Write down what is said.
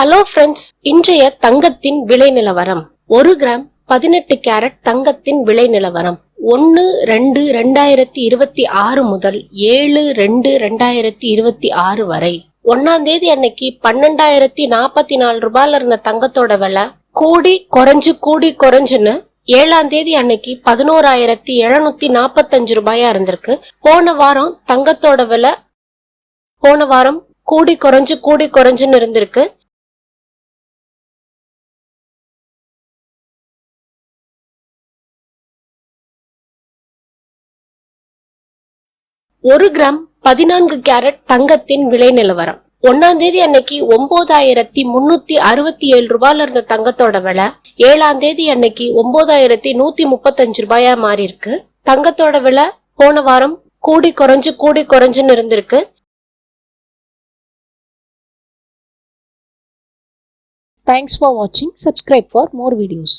Hello friends இன்றைய தங்கத்தின் விலை நிலவரம். ஒரு கிராம் பதினெட்டு கேரட் தங்கத்தின் விலை நிலவரம். ஒன்று ரெண்டு ரெண்டாயிரத்தி இருபத்தி ஆறு முதல் ஏழு ரெண்டு ரெண்டாயிரத்தி இருபத்தி ஆறு வரை. ஒன்னாம் தேதி அன்னைக்கு பன்னெண்டாயிரத்தி நாற்பத்தி நாலு ரூபாயில இருந்த தங்கத்தோட விலை கூடி குறைஞ்சு கூடி குறைஞ்சுன்னு ஏழாம் தேதி அன்னைக்கு பதினோராயிரத்தி எழுநூத்தி நாற்பத்தஞ்சு ரூபாயா இருந்திருக்கு. போன வாரம் தங்கத்தோட விலை போன வாரம் கூடி குறைஞ்சு கூடி குறைஞ்சுன்னு இருந்திருக்கு. ஒரு கிராம் பதினான்கு கேரட் தங்கத்தின் விலை நிலவரம். ஒன்னாம் தேதி அன்னைக்கு ஒன்பதாயிரத்தி முன்னூத்தி அறுபத்தி ஏழு ரூபாயில இருந்த தங்கத்தோட விலை ஏழாம் தேதி அன்னைக்கு ஒன்பதாயிரத்தி நூத்தி முப்பத்தஞ்சு ரூபாயா மாறி இருக்கு தங்கத்தோட விலை போன வாரம் கூடி குறைஞ்சு கூடி குறைஞ்சுன்னு இருந்திருக்கு. தேங்க்ஸ் ஃபார் வாட்சிங் சப்ஸ்கிரைப் ஃபார் மோர் வீடியோஸ்